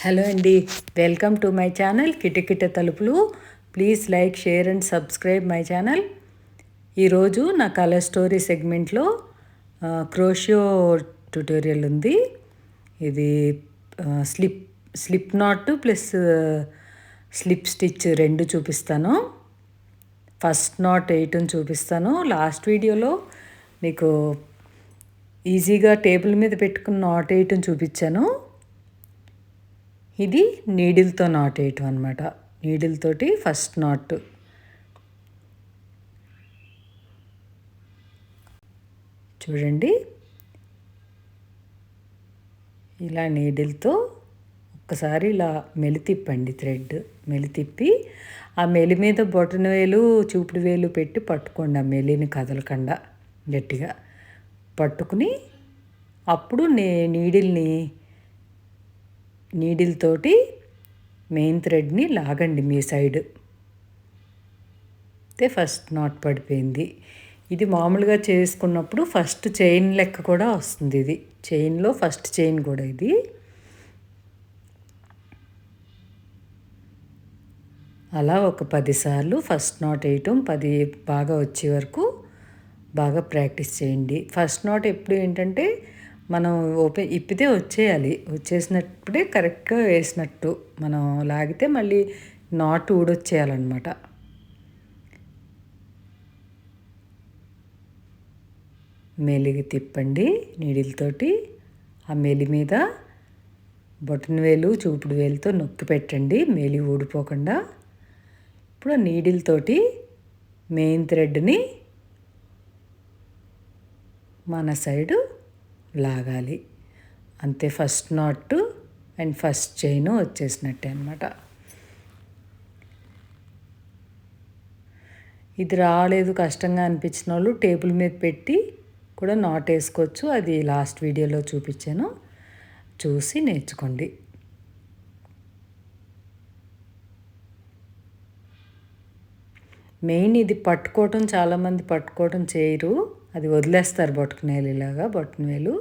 Hello అండి welcome to my channel కిటకిట తలుపులు. Please like share and subscribe my channel. ఈరోజు నా కలర్ స్టోరీ సెగ్మెంట్లో క్రోషియో ట్యూటోరియల్ ఉంది. ఇది slip slip knot plus slip stitch రెండు చూపిస్తాను. ఫస్ట్ నాట్ వేయటం చూపిస్తాను. లాస్ట్ వీడియోలో మీకు ఈజీగా టేబుల్ మీద పెట్టుకున్న నాట్ వేయటం చూపించాను. ఇది నీడిల్తో నాట్ వేయటం అనమాట నీడిల్తోటి ఫస్ట్ నాట్. చూడండి. ఇలా నీడిల్తో ఒక్కసారి ఇలా మెలితిప్పండి థ్రెడ్. మెలితిప్పి ఆ మెలి మీద బొటన వేలు చూపుడు వేలు పెట్టి పట్టుకోండి ఆ మెలిని కదలకుండా గట్టిగా. పట్టుకుని అప్పుడు నే నీడిల్ని నీడిల్ తోటి మెయిన్ థ్రెడ్ని లాగండి మీ సైడ్. అయితే ఫస్ట్ నాట్ పడిపోయింది. ఇది మామూలుగా చేసుకున్నప్పుడు ఫస్ట్ చైన్ లెక్క కూడా వస్తుంది ఇది. చైన్లో ఫస్ట్ చైన్ కూడా ఇది. అలా ఒక పదిసార్లు ఫస్ట్ నాట్ వేయటం పది బాగా వచ్చే వరకు బాగా ప్రాక్టీస్ చేయండి. ఫస్ట్ నాట్ ఎప్పుడు ఏంటంటే మనం ఓపెన్ ఇప్పితే వచ్చేయాలి. వచ్చేసినప్పుడే కరెక్ట్గా వేసినట్టు మనం లాగితే మళ్ళీ నాటు ఊడొచ్చేయాలన్నమాట. మెలిగి తిప్పండి నీడిలతోటి. ఆ మెలి మీద బొటన్ వేలు చూపుడు వేలుతో నొక్కి పెట్టండి. మెలి ఊడిపోకుండా. ఇప్పుడు నీడిల్తోటి మెయిన్ థ్రెడ్ని మన సైడు లాగాలి. అంతే first knot and first chain వచ్చేసినట్టే అనమాట ఇది రాలేదు కష్టంగా అనిపించిన వాళ్ళు టేబుల్ మీద పెట్టి కూడా నాట్ వేసుకోవచ్చు. అది లాస్ట్ వీడియోలో చూపించాను. చూసి నేర్చుకోండి. మెయిన్ ఇది పట్టుకోవటం చాలామంది పట్టుకోవటం చేయరు. అది వదిలేస్తారు బొట్టకనేలు ఇలాగా బొట్టునేలు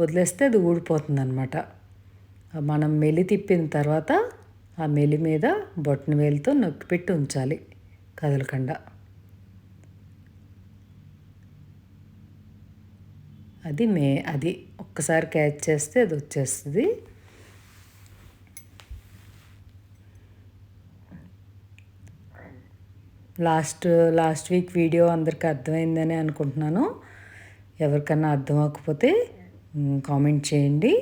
వదిలేస్తే అది ఊడిపోతుంది అనమాట మనం మెలి తిప్పిన తర్వాత ఆ మెలి మీద బొట్టనవేలుతో నొక్కి పెట్టి ఉంచాలి కదలకుండా. అది మే అది ఒక్కసారి క్యాచ్ చేస్తే అది వచ్చేస్తుంది. లాస్ట్ లాస్ట్ వీక్ వీడియో అందరికీ అర్థమైందని అనుకుంటున్నాను. ఎవరికన్నా అర్థం అవ్వకపోతే కామెంట్ చేయండి.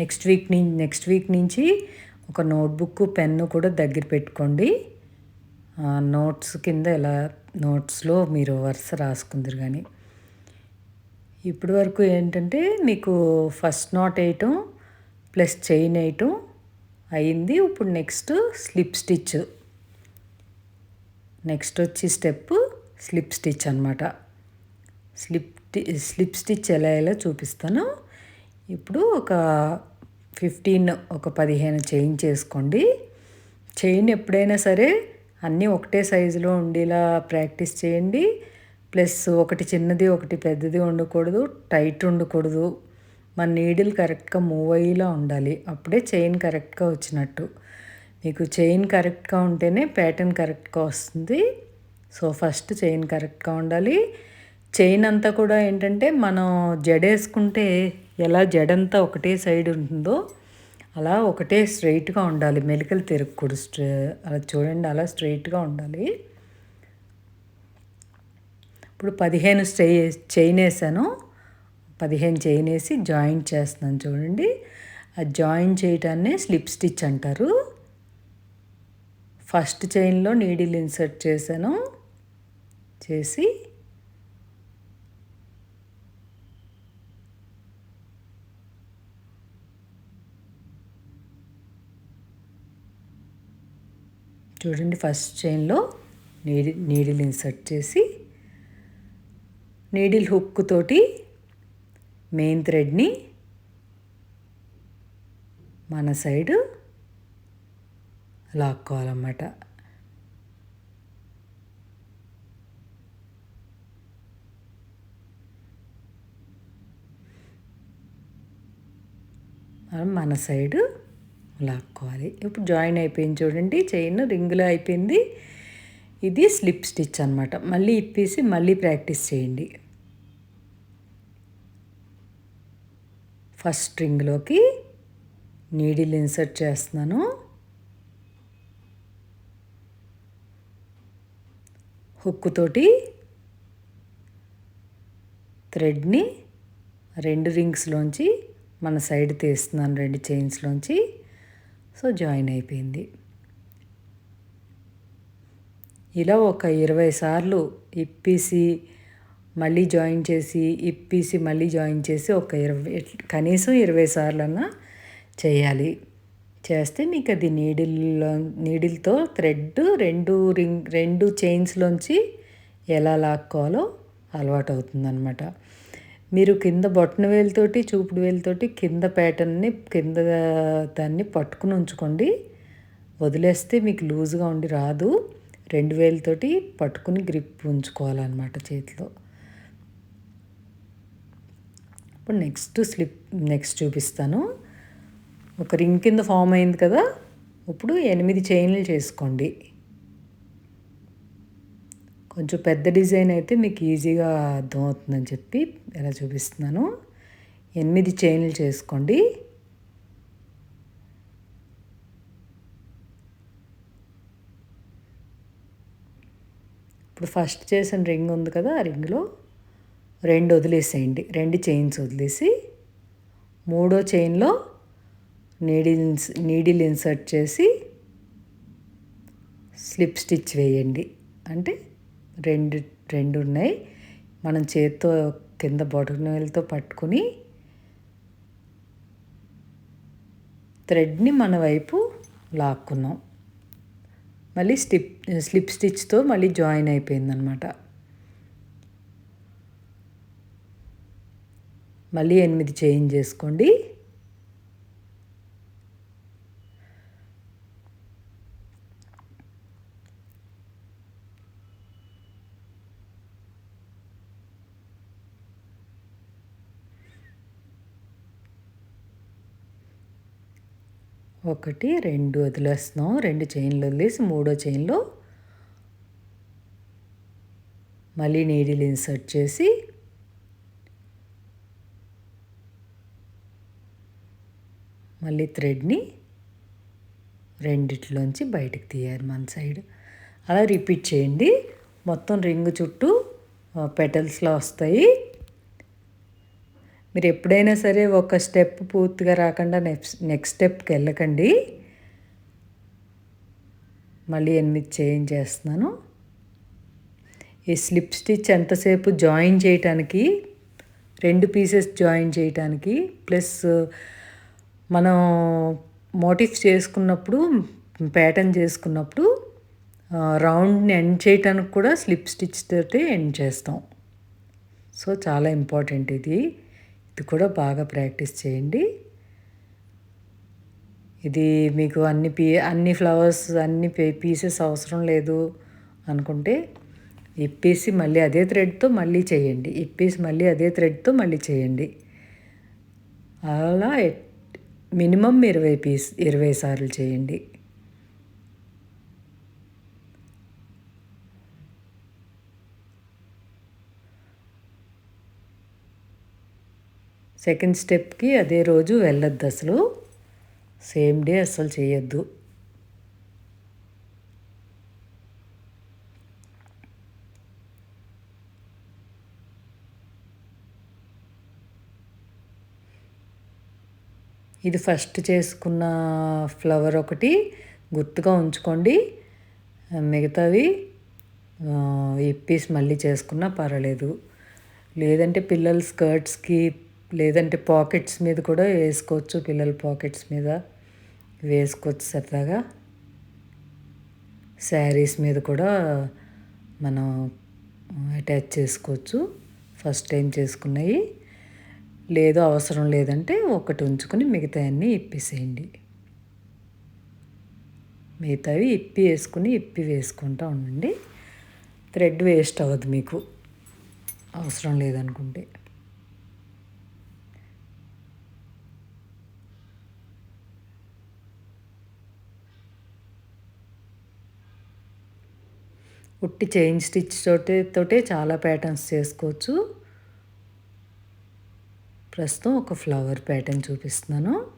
నెక్స్ట్ వీక్ని నెక్స్ట్ వీక్ నుంచి ఒక నోట్బుక్ పెన్ను కూడా దగ్గర పెట్టుకోండి. నోట్స్ కింద ఎలా నోట్స్లో మీరు వరుస రాసుకుందరు కానీ ఇప్పటి వరకు ఏంటంటే మీకు ఫస్ట్ నాట్ వేయటం ప్లస్ చైన్ వేయటం అయింది. ఇప్పుడు నెక్స్ట్ స్లిప్ స్టిచ్ నెక్స్ట్ వచ్చి స్టెప్ స్లిప్ స్టిచ్ అనమాట స్లిప్ స్లిప్ స్టిచ్ ఎలా ఎలా చూపిస్తాను? ఇప్పుడు ఒక ఫిఫ్టీన్ ఒక పదిహేను చైన్ చేసుకోండి. చైన్ ఎప్పుడైనా సరే అన్నీ ఒకటే సైజులో ఉండేలా ప్రాక్టీస్ చేయండి. ప్లస్ ఒకటి చిన్నది ఒకటి పెద్దది ఉండకూడదు టైట్ ఉండకూడదు. మన నీడిల్ కరెక్ట్గా మూవ్ అయ్యేలా ఉండాలి. అప్పుడే చైన్ కరెక్ట్గా వచ్చినట్టు. మీకు చైన్ కరెక్ట్గా ఉంటేనే ప్యాటర్న్ కరెక్ట్గా వస్తుంది. సో ఫస్ట్ చైన్ కరెక్ట్గా ఉండాలి. చైన్ అంతా కూడా ఏంటంటే మనం జడేసుకుంటే ఎలా జడంతా ఒకటే సైడ్ ఉంటుందో అలా ఒకటే స్ట్రైట్గా ఉండాలి. మెలికలు తిరగకూడదు. స్ట్రే అలా చూడండి అలా స్ట్రైట్గా ఉండాలి. ఇప్పుడు పదిహేను స్ట్రై చైన్ వేసాను పదిహేను చైన్ వేసి జాయింట్ చేస్తున్నాను చూడండి. ఆ జాయిన్ చేయటాన్ని స్లిప్ స్టిచ్ అంటారు. ఫస్ట్ చైన్లో నీడిల్ ఇన్సర్ట్ చేశాను. చేసి చూడండి ఫస్ట్ చైన్లో నీడి నీడిల్ ఇన్సర్ట్ చేసి నీడిల్ హుక్ తోటి మెయిన్ థ్రెడ్ని మన సైడు లాక్కోవాలన్నమాట. మనం మన సైడు లాక్కోవాలి. ఇప్పుడు జాయిన్ అయిపోయింది చూడండి చైన్ రింగులో అయిపోయింది. ఇది స్లిప్ స్టిచ్ అనమాట మళ్ళీ ఇప్పేసి మళ్ళీ ప్రాక్టీస్ చేయండి. ఫస్ట్ రింగ్లోకి నీడిల్ ఇన్సర్ట్ చేస్తున్నాను. హుక్కుతోటి థ్రెడ్ని రెండు రింగ్స్లోంచి మన సైడ్ తీస్తున్నాను రెండు చైన్స్లోంచి. సో జాయిన్ అయిపోయింది. ఇలా ఒక ఇరవై సార్లు ఇప్పేసి మళ్ళీ జాయిన్ చేసి ఇప్పేసి మళ్ళీ జాయిన్ చేసి ఒక ఇరవై కనీసం ఇరవై సార్లన్నా చేయాలి. చేస్తే మీకు అది నీడిల్లో నీడిల్తో థ్రెడ్ రెండు రింగ్ రెండు చైన్స్లోంచి ఎలా లాక్కోవాలో అలవాటు అవుతుందన్నమాట మీరు కింద బొట్టన వేలుతోటి చూపుడు వేలుతోటి కింద ప్యాటర్న్ని కింద దాన్ని పట్టుకుని ఉంచుకోండి. వదిలేస్తే మీకు లూజ్గా ఉండి రాదు. రెండు వేలతోటి పట్టుకుని గ్రిప్ ఉంచుకోవాలన్నమాట చేతిలో. ఇప్పుడు నెక్స్ట్ స్లిప్ నెక్స్ట్ చూపిస్తాను. ఒక రింగ్ కింద ఫామ్ అయింది కదా? ఇప్పుడు ఎనిమిది చైన్లు చేసుకోండి. కొంచెం పెద్ద డిజైన్ అయితే మీకు ఈజీగా అర్థమవుతుందని చెప్పి ఎలా చూపిస్తున్నాను. ఎనిమిది చైన్లు చేసుకోండి. ఇప్పుడు ఫస్ట్ చేసిన రింగ్ ఉంది కదా ఆ రింగ్లో రెండు వదిలేసేయండి. రెండు చైన్స్ వదిలేసి మూడో చైన్లో నీడిల్ నీడిల్ ఇన్సర్ట్ చేసి స్లిప్ స్టిచ్ వేయండి. అంటే రెండు రెండు ఉన్నాయి మనం చేత్తో కింద బొటనవేలతో పట్టుకుని థ్రెడ్ని మన వైపు లాక్కున్నాం. మళ్ళీ స్టిప్ స్లిప్ స్టిచ్తో మళ్ళీ జాయిన్ అయిపోయిందనమాట. మళ్ళీ ఎనిమిది చేంజ్ చేసుకోండి. ఒకటి రెండు వదిలేస్తున్నాం. రెండు చైన్లు వదిలేసి మూడో చైన్లో మళ్ళీ నీడిల్ ఇన్సర్ట్ చేసి మళ్ళీ థ్రెడ్ని రెండిట్లోంచి బయటకు తీయాలి మన సైడ్. అలా రిపీట్ చేయండి. మొత్తం రింగ్ చుట్టూ పెటల్స్లో వస్తాయి. మీరు ఎప్పుడైనా సరే ఒక స్టెప్ పూర్తిగా రాకుండా నెక్స్ట్ నెక్స్ట్ స్టెప్కి వెళ్ళకండి. మళ్ళీ ఎనిమిది చేంజ్ చేస్తున్నాను. ఈ స్లిప్ స్టిచ్ ఎంతసేపు జాయిన్ చేయటానికి రెండు పీసెస్ జాయిన్ చేయటానికి ప్లస్ మనం మోటివ్స్ చేసుకున్నప్పుడు ప్యాటర్న్ చేసుకున్నప్పుడు రౌండ్ని ఎండ్ చేయటానికి కూడా స్లిప్ స్టిచ్ తోటి ఎండ్ చేస్తాం. సో చాలా ఇంపార్టెంట్ ఇది. ఇది కూడా బాగా ప్రాక్టీస్ చేయండి. ఇది మీకు అన్ని పీ అన్ని ఫ్లవర్స్ అన్ని పీసెస్ అవసరం లేదు అనుకుంటే ఇప్పేసి మళ్ళీ అదే థ్రెడ్తో మళ్ళీ చేయండి. ఇప్పేసి మళ్ళీ అదే థ్రెడ్తో మళ్ళీ చేయండి. అలా మినిమం ఇరవై పీస్ ఇరవై సార్లు చేయండి. సెకండ్ స్టెప్కి అదే రోజు వెళ్ళొద్దు అసలు. సేమ్ డే అసలు చేయొద్దు. ఇది ఫస్ట్ చేసుకున్న ఫ్లవర్ ఒకటి గుర్తుగా ఉంచుకోండి. మిగతావి ఇప్పీస్ మళ్ళీ చేసుకున్నా పర్వాలేదు. లేదంటే పిల్లల స్కర్ట్స్కి లేదంటే పాకెట్స్ మీద కూడా వేసుకోవచ్చు పిల్లల పాకెట్స్ మీద వేసుకోవచ్చు సరదాగా. శారీస్ మీద కూడా మనం అటాచ్ చేసుకోవచ్చు. ఫస్ట్ టైం చేసుకున్నవి లేదు అవసరం లేదంటే ఒకటి ఉంచుకొని మిగతా అన్నీ ఇప్పేసేయండి. మిగతావి ఇప్పి వేసుకుని ఇప్పి వేసుకుంటూ ఉండండి. థ్రెడ్ వేస్ట్ అవ్వదు మీకు. అవసరం లేదనుకుంటే. ఉట్టి చైన్ స్టిచ్ తోటి తోటే చాలా ప్యాటర్న్స్ చేసుకోవచ్చు. ప్రస్తుతం ఒక ఫ్లవర్ ప్యాటర్న్ చూపిస్తున్నాను.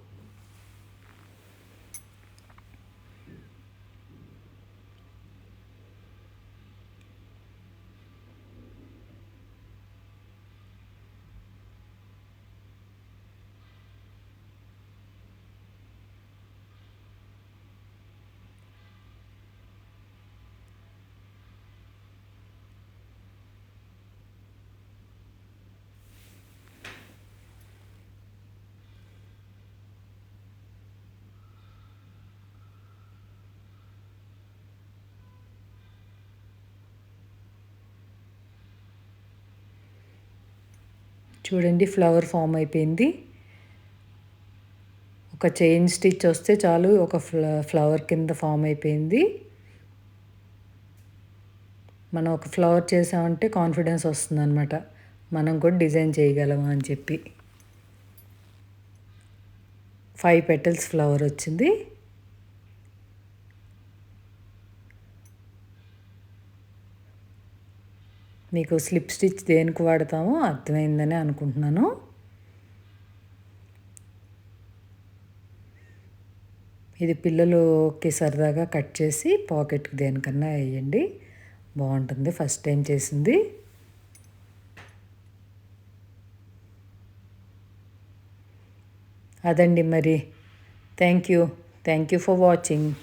చూడండి ఫ్లవర్ ఫామ్ అయిపోయింది. ఒక చైన్ స్టిచ్ వస్తే చాలు ఒక ఫ్లవర్ కింద ఫామ్ అయిపోయింది. మనం ఒక ఫ్లవర్ చేసామంటే కాన్ఫిడెన్స్ వస్తుంది అనమాట మనం కూడా డిజైన్ చేయగలము అని చెప్పి. ఫైవ్ పెటల్స్ ఫ్లవర్ వచ్చింది. మీకు స్లిప్ స్టిచ్ దేనికి వాడతామో అర్థమైందని అనుకుంటున్నాను. ఇది పిల్లలుకి సరదాగా కట్ చేసి పాకెట్కి దేనికన్నా వేయండి. బాగుంటుంది ఫస్ట్ టైం చేసింది. అదండి మరి. Thank you. Thank you for watching.